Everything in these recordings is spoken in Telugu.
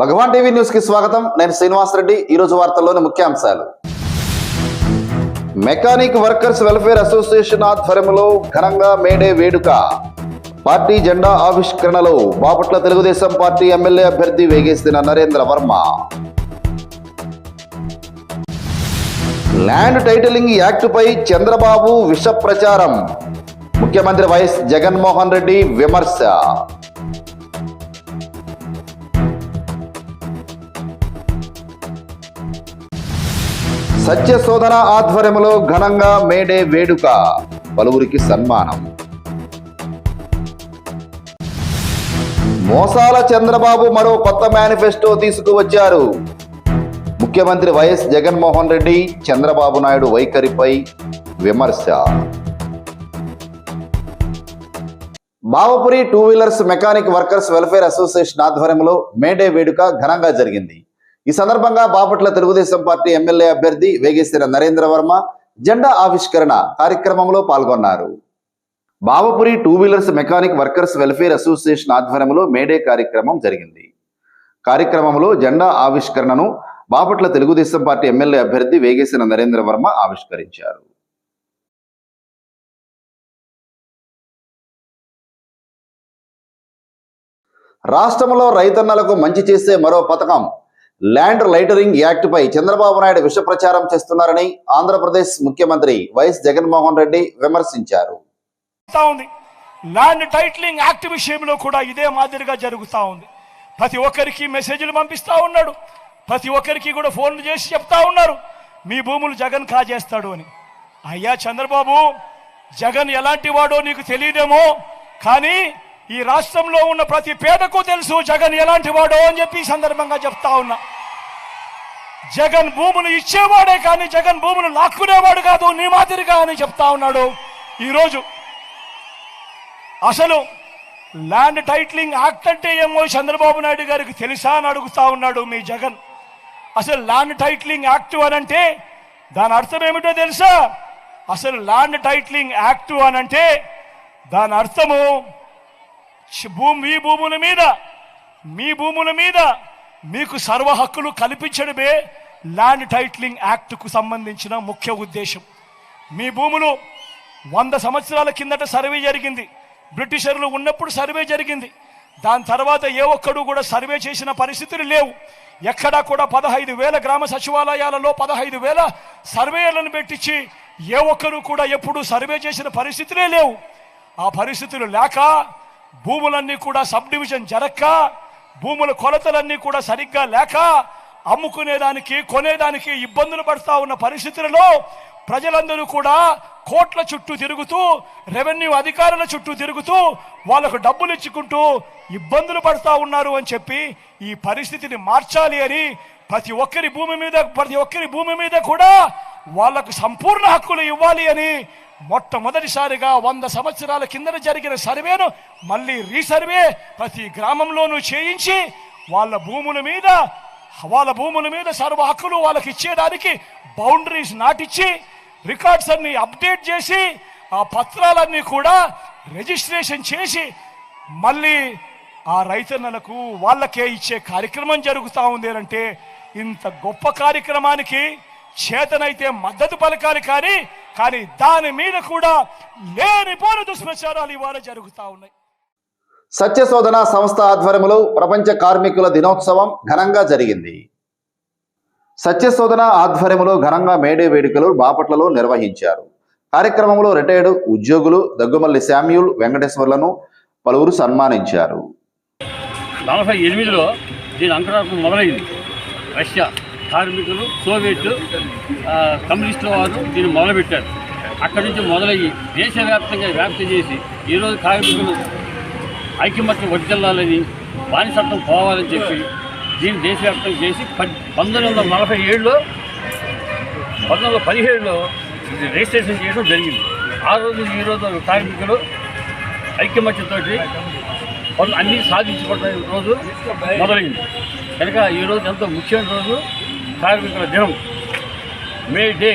భగవాన్ టీవీ న్యూస్కి స్వాగతం. నేను శ్రీనివాస్ రెడ్డి. ఈ రోజు వార్తల్లోని ముఖ్యాంశాలు. మెకానిక్ వర్కర్స్ వెల్ఫేర్ అసోసియేషన్ ఆధ్వర్యంలో ఘనంగా మేడే వేడుక. పార్టీ జెండా ఆవిష్కరణలో బాపట్ల తెలుగుదేశం పార్టీ ఎమ్మెల్యే అభ్యర్థి వేగేసిన నరేంద్ర వర్మ. ల్యాండ్ టైటిలింగ్ యాక్టుపై చంద్రబాబు విష ప్రచారం ముఖ్యమంత్రి వైఎస్ జగన్మోహన్ రెడ్డి విమర్శ. సత్య శోధన ఆధ్వర్యంలో ఘనంగా మేడే వేడుక. పలువురికి సన్మానం. మోసాల చంద్రబాబు మరో కొత్త మేనిఫెస్టో తీసుకువచ్చారు. ముఖ్యమంత్రి వైఎస్ జగన్మోహన్ రెడ్డి చంద్రబాబు నాయుడు వైఖరిపై విమర్శ. Bavapuri two wheelers mechanic workers welfare association ఆధ్వర్యంలో మేడే వేడుక ఘనంగా జరిగింది. ఈ సందర్భంగా బాపట్ల తెలుగుదేశం పార్టీ ఎమ్మెల్యే అభ్యర్థి వేగేశ్వర నరేంద్ర వర్మ జెండా ఆవిష్కరణ కార్యక్రమంలో పాల్గొన్నారు. Bavapuri two wheelers mechanic workers welfare association ఆధ్వర్యంలో మేడే కార్యక్రమం జరిగింది. కార్యక్రమంలో జెండా ఆవిష్కరణను బాపట్ల తెలుగుదేశం పార్టీ ఎమ్మెల్యే అభ్యర్థి వేగేసిన నరేంద్ర వర్మ ఆవిష్కరించారు. రాష్ట్రంలో రైతన్నలకు మంచి చేసే మరో పథకం ల్యాండ్ లైటరింగ్ యాక్ట్ పై చంద్రబాబు నాయుడు విష ప్రచారం చేస్తున్నారని ఆంధ్రప్రదేశ్ ముఖ్యమంత్రి వైఎస్ జగన్మోహన్ రెడ్డి విమర్శించారు. ల్యాండ్ టైటిలింగ్ యాక్ట్ విషయంలో కూడా ఇదే మాదిరిగా జరుగుతూ ఉంది. ప్రతి ఒక్కరికి మెసేజ్లు పంపిస్తా ఉన్నాడు. ప్రతి ఒక్కరికి కూడా ఫోన్లు చేసి చెప్తా ఉన్నారు. మీ భూములు జగన్ కాజేస్తాడు అని. అయ్యా చంద్రబాబు జగన్ ఎలాంటి వాడో నీకు తెలియదేమో కానీ ఈ రాష్ట్రంలో ఉన్న ప్రతి పేదకు తెలుసు జగన్ ఎలాంటి వాడో అని చెప్పి సందర్భంగా చెప్తా ఉన్నా. జగన్ భూములు ఇచ్చేవాడే కానీ జగన్ భూములు లాక్కునేవాడు కాదు నీ మాదిరిగా అని చెప్తా ఉన్నాడు. ఈరోజు అసలు ల్యాండ్ టైటిలింగ్ యాక్ట్ అంటే ఏమో చంద్రబాబు నాయుడు గారికి తెలుసా అని అడుగుతా ఉన్నాడు మీ జగన్. అసలు ల్యాండ్ టైటిలింగ్ యాక్ట్ అనంటే దాని అర్థం ఏమిటో తెలుసా? అసలు ల్యాండ్ టైటిలింగ్ యాక్ట్ అనంటే దాని అర్థము భూమి మీ భూముల మీద మీ భూముల మీద మీకు సర్వ హక్కులు కల్పించడమే ల్యాండ్ టైటిలింగ్ యాక్ట్కు సంబంధించిన ముఖ్య ఉద్దేశం. మీ భూములు వంద సంవత్సరాల కిందట సర్వే జరిగింది. బ్రిటిషర్లు ఉన్నప్పుడు సర్వే జరిగింది. దాని తర్వాత ఏ ఒక్కడు కూడా సర్వే చేసిన పరిస్థితులు లేవు. ఎక్కడా కూడా పదహైదు వేల గ్రామ సచివాలయాలలో పదహైదు వేల సర్వేలను పెట్టించి ఏ ఒక్కరు కూడా ఎప్పుడూ సర్వే చేసిన పరిస్థితులే లేవు. ఆ పరిస్థితులు లేక భూములన్నీ కూడా సబ్ డివిజన్ జరక్క భూముల కొలతలన్నీ కూడా సరిగ్గా లేక అమ్ముకునేదానికి కొనేదానికి ఇబ్బందులు పడతా ఉన్న పరిస్థితులలో ప్రజలందరూ కూడా కోట్ల చుట్టూ తిరుగుతూ రెవెన్యూ అధికారుల చుట్టూ తిరుగుతూ వాళ్ళకు డబ్బులు ఇచ్చుకుంటూ ఇబ్బందులు పడతా ఉన్నారు అని చెప్పి ఈ పరిస్థితిని మార్చాలి అని ప్రతి ఒక్కరి భూమి మీద ప్రతి ఒక్కరి భూమి మీద కూడా వాళ్ళకు సంపూర్ణ హక్కులు ఇవ్వాలి అని మొట్టమొదటిసారిగా వంద సంవత్సరాల కిందట జరిగిన సర్వేను మళ్ళీ రీసర్వే ప్రతి గ్రామంలోనూ చేయించి వాళ్ళ భూముల మీద వాళ్ళ భూముల మీద సర్వ హక్కులు వాళ్ళకి ఇచ్చేదానికి బౌండరీస్ నాటిచ్చి రికార్డ్స్ అన్ని అప్డేట్ చేసి ఆ పత్రాలన్నీ కూడా రిజిస్ట్రేషన్ చేసి మళ్ళీ ఆ రైతన్నలకు వాళ్ళకే ఇచ్చే కార్యక్రమం జరుగుతూ ఉంది అంటే ఇంత గొప్ప కార్యక్రమానికి చేతనైతే మద్దతు పలకాలి కానీ కానీ దాని మీద కూడా లేనిపోని దుష్ప్రచారాలు ఇవాళ జరుగుతూ ఉన్నాయి. సత్య శోధన సంస్థ ఆధ్వర్యంలో ప్రపంచ కార్మికుల దినోత్సవం ఘనంగా జరిగింది. సత్య శోధన ఆధ్వర్యంలో ఘనంగా మేడే వేడుకలు బాపట్లలో నిర్వహించారు. కార్యక్రమంలో రిటైర్డ్ ఉద్యోగులు దగ్గుమల్లి శామ్యూల్ వెంకటేశ్వర్లను పలువురు సన్మానించారు. నలభై ఎనిమిదిలో దీని అంకురార్పణ మొదలైంది. రష్యా. కార్మికులు సోవియట్ కమ్యూనిస్టుల వారు దీన్ని మొదలుపెట్టారు. అక్కడి నుంచి మొదలయ్యి దేశవ్యాప్తంగా వ్యాప్తి చేసి ఈరోజు కార్మికులు ఐక్యమత్యం వర్తిల్లాలని బానిసత్వం పోవాలని చెప్పి దీన్ని దేశవ్యాప్తం చేసి పంతొమ్మిది వందల నలభై ఏడులో పంతొమ్మిది వందల పదిహేడులో ఇది రిజిస్ట్రేషన్ చేయడం జరిగింది. ఆ రోజు ఈ రోజు కార్మికులు ఐక్యమత్యంతోటి అన్నీ సాధించుకోవడం రోజు మొదలైంది. కనుక ఈ రోజు ఎంతో ముఖ్యమైన రోజు. కార్మికుల దినం. మే డే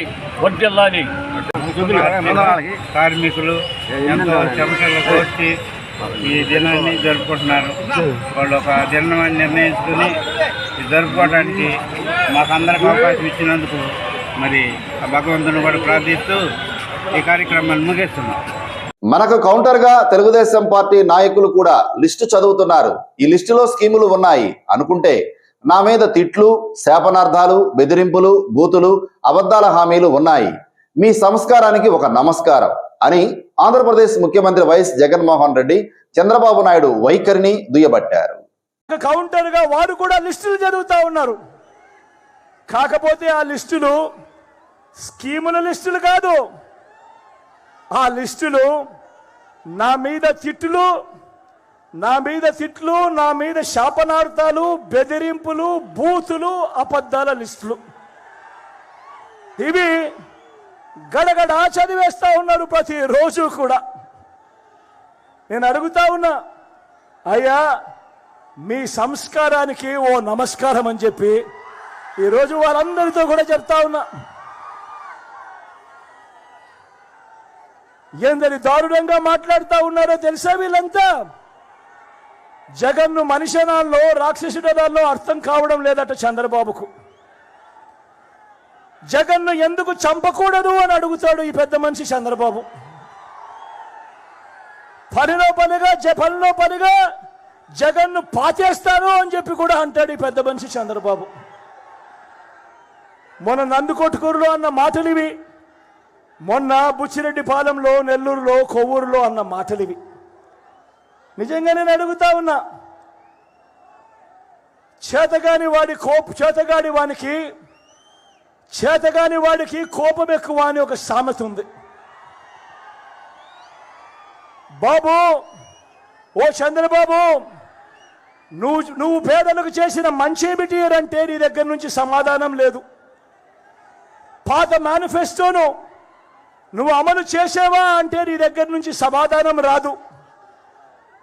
మందనాలకి కార్మికులు. ఎంతో చెమటలు కోర్చి ఈ దినాన్ని జరుపుకుంటున్నారు. వాళ్ళు ఒక దినం నిర్ణయించుకుని ఇది జరుపుకోవడానికి మాకందరికి అవకాశం ఇచ్చినందుకు మరి ఆ భగవంతుని కూడా ప్రార్థిస్తూ ఈ కార్యక్రమాన్ని ముగిస్తున్నాం. మనకు కౌంటర్గా తెలుగుదేశం పార్టీ నాయకులు కూడా లిస్టు చదువుతున్నారు. ఈ లిస్టులో స్కీములు ఉన్నాయి అనుకుంటే నా మీద తిట్లు శాపనార్థాలు బెదిరింపులు బూతులు అబద్ధాల హామీలు ఉన్నాయి. మీ సంస్కారానికి ఒక నమస్కారం అని ఆంధ్రప్రదేశ్ ముఖ్యమంత్రి వైఎస్ జగన్మోహన్ రెడ్డి చంద్రబాబు నాయుడు వైఖరిని దుయ్యబట్టారు. కౌంటర్గా వారు కూడా లిస్టులు జరుగుతూ ఉన్నారు. కాకపోతే ఆ లిస్టులు స్కీముల లిస్టులు కాదు. ఆ లిస్టులు నా మీద తిట్లు నా మీద తిట్లు నా మీద శాపనార్థాలు బెదిరింపులు బూతులు అబద్ధాల లిస్టులు. ఇవి గడగడ చదివేస్తా ఉన్నారు ప్రతిరోజు కూడా. నేను అడుగుతా ఉన్నా అయ్యా మీ సంస్కారానికి ఓ నమస్కారం అని చెప్పి ఈరోజు వాళ్ళందరితో కూడా చెప్తా ఉన్నా. ఎందరి దారుణంగా మాట్లాడుతూ ఉన్నారో తెలుసా వీళ్ళంతా? జగన్ను మనిషనాల్లో రాక్షసుడనాల్లో అర్థం కావడం లేదట చంద్రబాబుకు. జగన్ను ఎందుకు చంపకూడదు అని అడుగుతాడు ఈ పెద్ద మనిషి చంద్రబాబు. పనిలో పనిగా జ- పనిలో పనిగా జగన్ను పాచేస్తాను అని చెప్పి కూడా అంటాడు ఈ పెద్ద మనిషి చంద్రబాబు. మొన్న నందుకొట్టుకూరులో అన్న మాటలివి మొన్న మొన్న బుచ్చిరెడ్డిపాలెంలో నెల్లూరులో కొవ్వూరులో అన్న మాటలివి. ఇవి నిజంగా నేను అడుగుతా ఉన్నా. చేతగాని వాడి కోప చేతగాని వానికి చేతగాని వాడికి కోపం ఎక్కువ అని ఒక సామెత ఉంది. బాబు ఓ చంద్రబాబు నువ్వు నువ్వు పేదలకు చేసిన మంచి ఏమిటి అంటే నీ దగ్గర నుంచి సమాధానం లేదు. పాత మేనిఫెస్టోను నువ్వు అమలు చేసావా అంటే నీ దగ్గర నుంచి సమాధానం రాదు.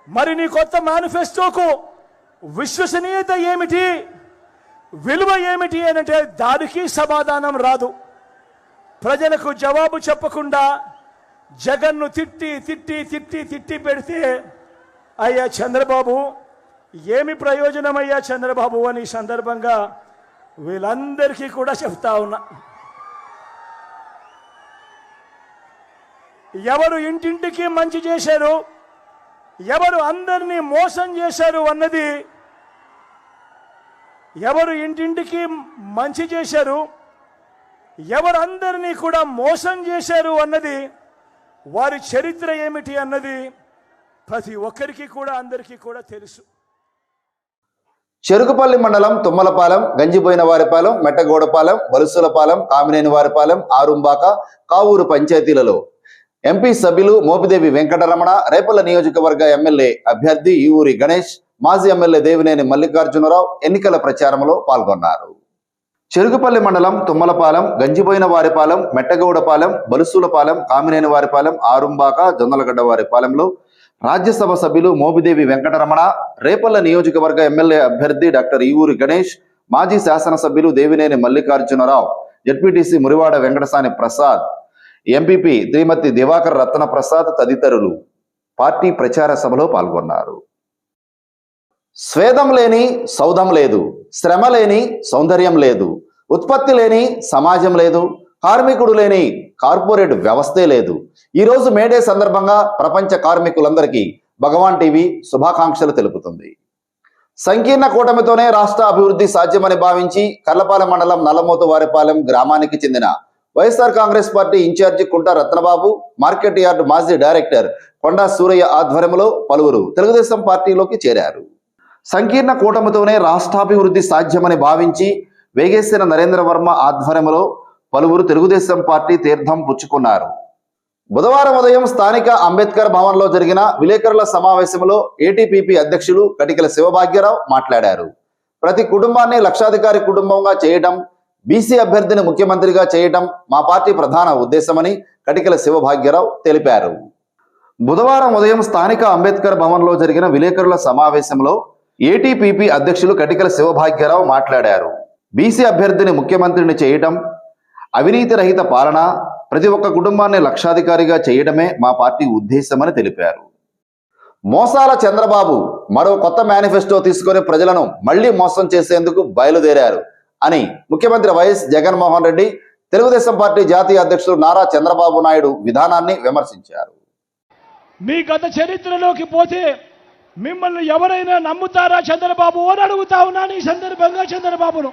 మరి నీ కొత్త మేనిఫెస్టోకు విశ్వసనీయత ఏమిటి? విలువ ఏమిటి అని అంటే దానికి సమాధానం రాదు. ప్రజలకు జవాబు చెప్పకుండా జగన్ను తిట్టి తిట్టి తిట్టి తిట్టి పెడితే అయ్యా చంద్రబాబు ఏమి ప్రయోజనం అయ్యా చంద్రబాబు అని సందర్భంగా వీళ్ళందరికీ కూడా చెప్తా ఉన్నా. ఎవరు ఇంటింటికి మంచి చేశారు? ఎవరు అందరినీ మోసం చేశారు అన్నది ఎవరు ఇంటింటికి మంచి చేశారు ఎవరు అందరినీ కూడా మోసం చేశారు అన్నది వారి చరిత్ర ఏమిటి అన్నది ప్రతి ఒక్కరికి కూడా అందరికీ కూడా తెలుసు. చెరుకుపల్లి మండలం తుమ్మలపాలెం గంజిపోయిన వారిపాలెం మెట్టగోడపాలెం బలుసులపాలెం కామినేని వారిపాలెం ఆరుంబాక కావూరు పంచాయతీలలో. ఎంపీ సభ్యులు మోపిదేవి వెంకటరమణ రేపల్ల నియోజకవర్గ ఎమ్మెల్యే అభ్యర్థి ఈవూరి గణేష్ మాజీ ఎమ్మెల్యే దేవినేని మల్లికార్జునరావు ఎన్నికల ప్రచారంలో పాల్గొన్నారు. చెరుకుపల్లి మండలం తుమ్మలపాలెం గంజిపోయిన వారిపాలెం మెట్టగౌడపాలెం బలుసులపాలెం కామినేని వారిపాలెం ఆరుంబాక జొన్నలగడ్డ వారిపాలెంలో రాజ్యసభ సభ్యులు మోపిదేవి వెంకటరమణ రేపల్ల నియోజకవర్గ ఎమ్మెల్యే అభ్యర్థి డాక్టర్ ఈవూరి గణేష్ మాజీ శాసనసభ్యులు దేవినేని మల్లికార్జునరావు జడ్పీటీసీ మురివాడ వెంకటసాని ప్రసాద్ ఎంపీపీ శ్రీమతి దివాకర్ రత్న ప్రసాద్ తదితరులు పార్టీ ప్రచార సభలో పాల్గొన్నారు. స్వేదం లేని సౌధం లేదు శ్రమ లేని సౌందర్యం లేదు ఉత్పత్తి లేని సమాజం లేదు కార్మికుడు లేని కార్పొరేట్ వ్యవస్థే లేదు. ఈ రోజు మేడే సందర్భంగా ప్రపంచ కార్మికులందరికీ భగవాన్ టీవీ శుభాకాంక్షలు తెలుపుతుంది. సంకీర్ణ కూటమితోనే రాష్ట్ర అభివృద్ధి సాధ్యమని భావించి కర్లపాలెం మండలం నల్లమోతు వారిపాలెం గ్రామానికి చెందిన YSR Congress party incharge Kunta Ratnababu market yard మాజీ డైరెక్టర్ కొండా సూరయ్య ఆధ్వర్యంలో పలువురు తెలుగుదేశం పార్టీలోకి చేరారు. సంకీర్ణ కూటమితోనే రాష్ట్రాభివృద్ధి సాధ్యమని భావించి వేగేసిన నరేంద్ర వర్మ ఆధ్వర్యంలో పలువురు తెలుగుదేశం పార్టీ తీర్థం పుచ్చుకున్నారు. బుధవారం ఉదయం స్థానిక అంబేద్కర్ భవన్లో జరిగిన విలేకరుల సమావేశంలో ఏటీపీపీ అధ్యక్షులు కటికల శివభాగ్యరావు మాట్లాడారు. ప్రతి కుటుంబాన్ని లక్షాధికారి కుటుంబంగా చేయడం బీసీ అభ్యర్థిని ముఖ్యమంత్రిగా చేయటం మా పార్టీ ప్రధాన ఉద్దేశమని కటికల శివభాగ్యరావు తెలిపారు. బుధవారం ఉదయం స్థానిక అంబేద్కర్ భవన్లో జరిగిన విలేకరుల సమావేశంలో ఏటీపీపీ అధ్యక్షులు కటికల శివభాగ్యరావు మాట్లాడారు. బీసీ అభ్యర్థిని ముఖ్యమంత్రిని చేయటం అవినీతి రహిత పాలన ప్రతి ఒక్క కుటుంబాన్ని లక్షాధికారిగా చేయడమే మా పార్టీ ఉద్దేశమని తెలిపారు. మోసాల చంద్రబాబు మరో కొత్త మేనిఫెస్టో తీసుకొని ప్రజలను మళ్ళీ మోసం చేసేందుకు బయలుదేరారు. అని ముఖ్యమంత్రి వైఎస్ జగన్మోహన్ రెడ్డి తెలుగుదేశం పార్టీ జాతీయ అధ్యక్షుడు నారా చంద్రబాబు నాయుడు విధానాన్ని విమర్శించారు. మీ గత చరిత్రలోకి పోతే మిమ్మల్ని ఎవరైనా నమ్ముతారా చంద్రబాబు అని అడుగుతా ఉన్నాను ఈ సందర్భంగా చంద్రబాబును.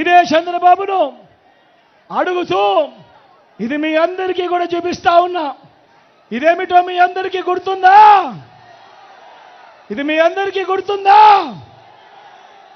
ఇదే చంద్రబాబును అడుగుతూ ఇది మీ అందరికీ కూడా చూపిస్తా ఉన్నా. ఇదేమిటో మీ అందరికీ గుర్తుందా? ఇది మీ అందరికీ గుర్తుందా?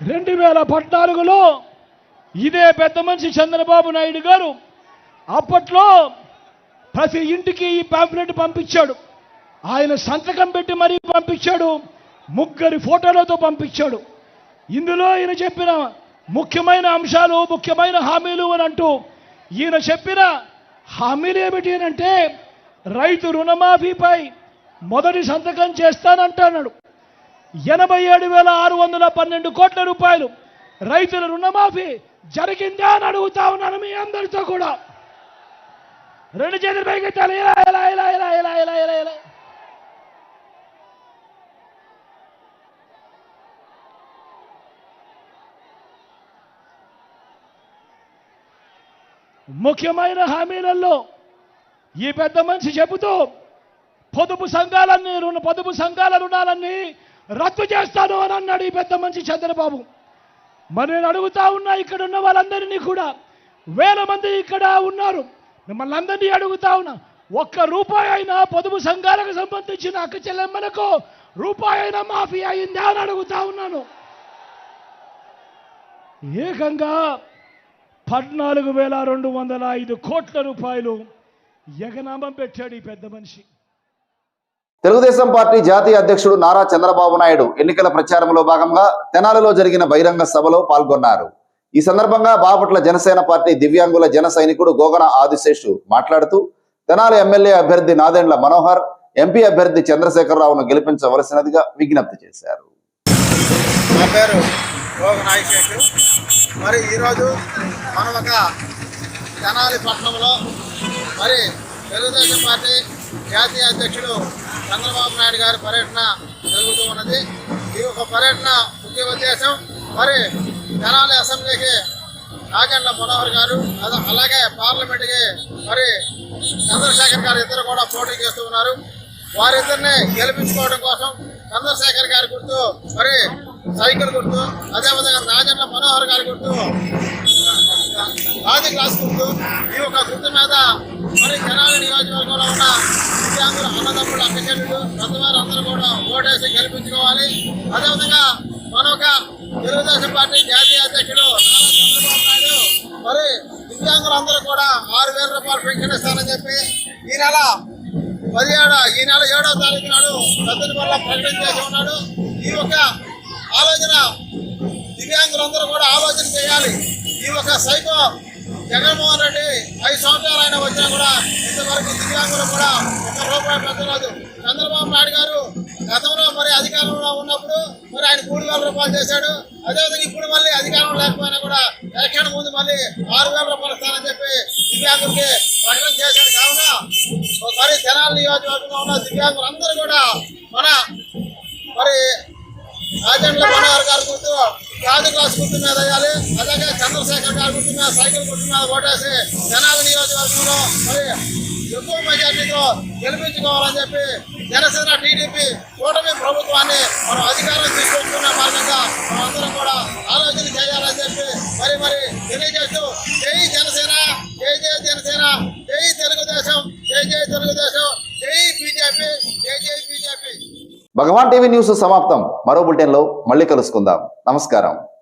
రెండు వేల పద్నాలుగులో ఇదే పెద్ద మనిషి చంద్రబాబు నాయుడు గారు అప్పట్లో ప్రతి ఇంటికి ఈ పాంప్లెట్ పంపించాడు. ఆయన సంతకం పెట్టి మరీ పంపించాడు. ముగ్గురి ఫోటోలతో పంపించాడు. ఇందులో ఈయన చెప్పిన ముఖ్యమైన అంశాలు ముఖ్యమైన హామీలు అని అంటూ ఈయన చెప్పిన హామీలు ఏమిటి అంటే రైతు రుణమాఫీపై మొదటి సంతకం చేస్తానంటున్నాడు ఎనభై ఏడు వేల ఆరు వందల పన్నెండు కోట్ల రూపాయలు రైతుల రుణమాఫీ జరిగిందా అని అడుగుతా ఉన్నాను మీ అందరితో కూడా. రెండు చేతులు పైకెత్తాలి. ఇలా ఇలా ఇలా ఇలా ఇలా ఇలా ఇలా ఇలా. ముఖ్యమైన హామీలలో ఈ పెద్ద మనిషి చెబుతూ పొదుపు సంఘాలన్నీ రుణ పొదుపు సంఘాల రుణాలన్నీ రద్దు చేస్తాను అని అన్నాడు ఈ పెద్ద మనిషి చంద్రబాబు. మరి నేను అడుగుతా ఉన్నా ఇక్కడ ఉన్న వాళ్ళందరినీ కూడా. వేల మంది ఇక్కడ ఉన్నారు. మిమ్మల్ని అందరినీ అడుగుతా ఉన్నా. ఒక్క రూపాయి అయినా పొదుపు సంఘాలకు సంబంధించిన అక్క చెల్లెమ్మలకు రూపాయి అయినా మాఫీ అయిందా అని అడుగుతా ఉన్నాను. ఏకంగా పద్నాలుగు వేల రెండు వందల ఐదు కోట్ల రూపాయలు ఎగనామం పెట్టాడు ఈ పెద్ద మనిషి. తెలుగుదేశం పార్టీ జాతీయ అధ్యక్షుడు నారా చంద్రబాబు నాయుడు ఎన్నికల ప్రచారంలో భాగంగా తెనాలిలో జరిగిన బహిరంగ సభలో పాల్గొన్నారు. ఈ సందర్భంగా బాపట్ల జనసేన పార్టీ దివ్యాంగుల జన సైనికుడు గోగన ఆదిశేషు మాట్లాడుతూ తెనాలి ఎమ్మెల్యే అభ్యర్థి నాదెండ్ల మనోహర్ ఎంపీ అభ్యర్థి చంద్రశేఖరరావును గెలిపించవలసినదిగా విజ్ఞప్తి చేశారు. నా పేరు మరి ఈరోజు మనం ఒక తెనాలి పట్టణంలో మరి తెలుగుదేశం పార్టీ జాతీయ అధ్యక్షుడు చంద్రబాబు నాయుడు గారి పర్యటన జరుగుతూ ఉన్నది. ఈ యొక్క పర్యటన ముఖ్య ఉద్దేశం మరి తెనాలి అసెంబ్లీకి నాగండ్ల మనోహర్ గారు అలాగే పార్లమెంట్కి మరి చంద్రశేఖర్ గారు ఇద్దరు కూడా పోటీ చేస్తూ ఉన్నారు. వారిద్దరిని గెలిపించుకోవడం కోసం చంద్రశేఖర్ గారి గుర్తు మరి సైకిల్ గుర్తు అదేవిధంగా రాజన్న మనోహర్ గారి గుర్తు ఆది క్లాస్ గుర్తు ఈ యొక్క గుర్తు మీద మరి తెనాలి నియోజకవర్గంలో ఉన్న అందరూ అన్నదమ్ముడు అక్కచెల్లుడు పెద్దవారు అందరూ కూడా ఓటేసి గెలిపించుకోవాలి. అదేవిధంగా మన ఒక తెలుగుదేశం పార్టీ జాతీయ అధ్యక్షుడు నారా చంద్రబాబు నాయుడు మరి దివ్యాంగులందరూ కూడా ఆరు వేల రూపాయలు పెన్షన్ ఇస్తానని చెప్పి ఈ నెల పదిహేడు ఈ నెల ఏడో తారీఖు నాడు పెద్దల వల్ల ప్రకటన చేసి ఉన్నాడు. ఈ యొక్క ఆలోచన దివ్యాంగులందరూ కూడా ఆలోచన చేయాలి. ఈ యొక్క సైకో జగన్మోహన్ రెడ్డి ఐదు సంవత్సరాలు ఎవరైనా వచ్చినా కూడా ఇంతవరకు దివ్యాంగులు కూడా ఒక రూపాయి పెట్టలేదు. చంద్రబాబు నాయుడు గారు గతంలో మరి అధికారంలో ఉన్నప్పుడు మరి ఆయన మూడు వేల రూపాయలు చేశాడు. అదేవిధంగా ఇప్పుడు మళ్ళీ అధికారం లేకపోయినా కూడా ఎలక్షన్ ముందు మళ్ళీ ఆరు వేల రూపాయలు ఇస్తానని చెప్పి దివ్యాంగులకి ప్రకటన చేశాడు. కావున మరి జనాల నియోజకవర్గంలో ఉన్న దివ్యాంగులందరూ కూడా మన మరి రాజండ్ల మనోహర్ గారి గుర్తు రాజు క్లాస్ గుర్తు మీద వేయాలి అలాగే చంద్రశేఖర్ గారి గుర్తు మీద సైకిల్ గుర్తు మీద ఓటేసి జనాల నియోజకవర్గంలో మరి ఎక్కువ మెజార్టీతో గెలిపించుకోవాలని చెప్పి జనసేన టీడీపీ కూటమి ప్రభుత్వాన్ని మనం అధికారం తీసుకొచ్చుకున్న మార్గంగా మనందరం కూడా ఆలోచన చేయాలని చెప్పి మరి మరి తెలియజేస్తూ జై జనసేన జై జై జనసేన జై తెలుగుదేశం జై జై తెలుగుదేశం జై బీజేపీ జై జై బీజేపీ. భగవాన్ టీవీ న్యూస్ సమాప్తం. మరో బులెటిన్లో మళ్ళీ కలుసుకుందాం. నమస్కారం.